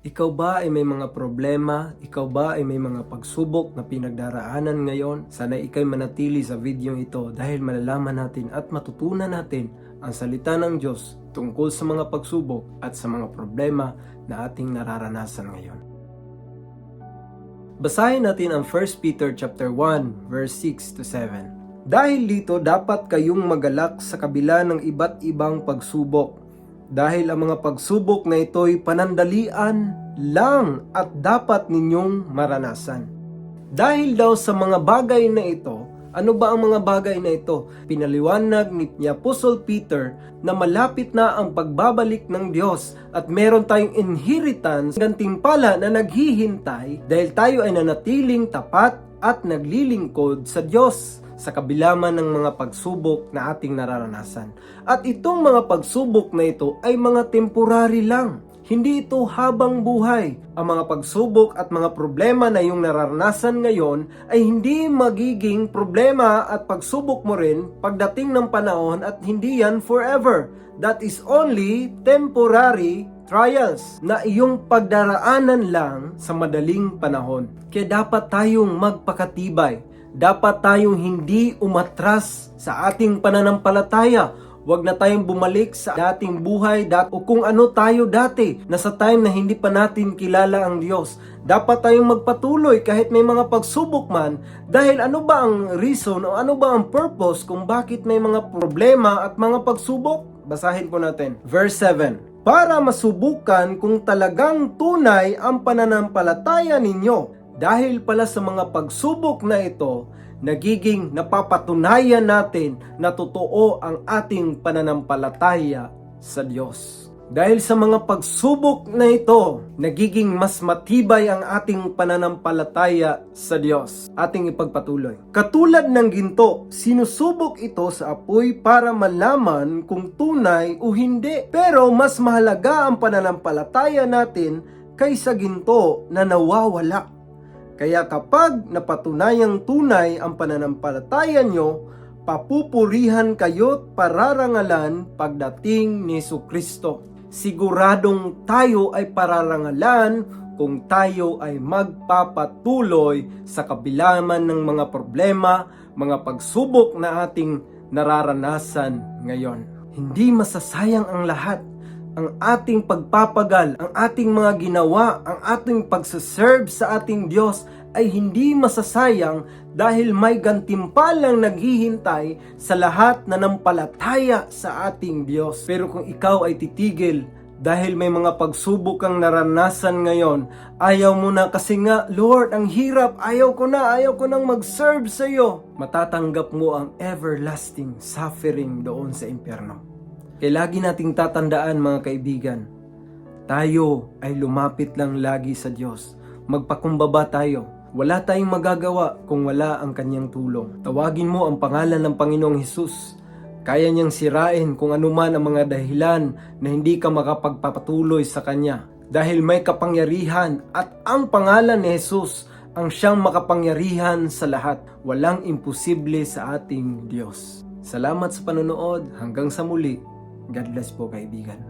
Ikaw ba ay may mga problema? Ikaw ba ay may mga pagsubok na pinagdaraanan ngayon? Sana ikay manatili sa video ito dahil malalaman natin at matutunan natin ang salita ng Diyos tungkol sa mga pagsubok at sa mga problema na ating nararanasan ngayon. Basahin natin ang 1 Peter chapter 1 verse 6 to 7. Dahil dito dapat kayong magalak sa kabila ng iba't ibang pagsubok dahil ang mga pagsubok na ito'y panandalian lang at dapat ninyong maranasan. Dahil daw sa mga bagay na ito, ano ba ang mga bagay na ito? Pinaliwanag ni, Apostle Peter na malapit na ang pagbabalik ng Diyos at meron tayong inheritance, gantimpala na naghihintay dahil tayo ay nanatiling tapat at naglilingkod sa Diyos sa kabila man ng mga pagsubok na ating nararanasan. At itong mga pagsubok na ito ay mga temporary lang. Hindi ito habang buhay. Ang mga pagsubok at mga problema na iyong nararanasan ngayon ay hindi magiging problema at pagsubok mo rin pagdating ng panahon at hindi yan forever. That is only temporary trials na iyong pagdaraanan lang sa madaling panahon. Kaya dapat tayong magpakatibay dapat tayong hindi umatras sa ating pananampalataya. Huwag na tayong bumalik sa dating buhay dat o kung ano tayo dati na sa time na hindi pa natin kilala ang Diyos. Dapat tayong magpatuloy kahit may mga pagsubok man dahil ano ba ang reason o ano ba ang purpose kung bakit may mga problema at mga pagsubok? Basahin po natin. Verse 7. Para masubukan kung talagang tunay ang pananampalataya ninyo dahil pala sa mga pagsubok na ito, nagiging napapatunayan natin na totoo ang ating pananampalataya sa Diyos. Dahil sa mga pagsubok na ito, nagiging mas matibay ang ating pananampalataya sa Diyos. Ating ipagpatuloy. Katulad ng ginto, sinusubok ito sa apoy para malaman kung tunay o hindi. Pero mas mahalaga ang pananampalataya natin kaysa ginto na nawawala. Kaya kapag napatunayang tunay ang pananampalataya nyo, papupurihan kayo't pararangalan pagdating ni Kristo. Siguradong tayo ay pararangalan kung tayo ay magpapatuloy sa kabila man ng mga problema, mga pagsubok na ating nararanasan ngayon. Hindi masasayang ang lahat ang ating pagpapagal, ang ating mga ginawa, ang ating pagsaserve sa ating Diyos ay hindi masasayang dahil may gantimpalang naghihintay sa lahat na nampalataya sa ating Diyos. Pero kung ikaw ay titigil dahil may mga pagsubok kang naranasan ngayon, ayaw mo na kasi nga, Lord, ang hirap, ayaw ko na, ayaw ko nang mag-serve sa iyo. Matatanggap mo ang everlasting suffering doon sa impyerno. Kaya lagi nating tatandaan mga kaibigan, tayo ay lumapit lang lagi sa Diyos. Magpakumbaba tayo. Wala tayong magagawa kung wala ang kanyang tulong. Tawagin mo ang pangalan ng Panginoong Hesus. Kaya niyang sirain kung anuman ang mga dahilan na hindi ka makapagpapatuloy sa Kanya. Dahil may kapangyarihan at ang pangalan ni Jesus ang siyang makapangyarihan sa lahat. Walang imposible sa ating Diyos. Salamat sa panonood. Hanggang sa muli. God bless po kaibigan.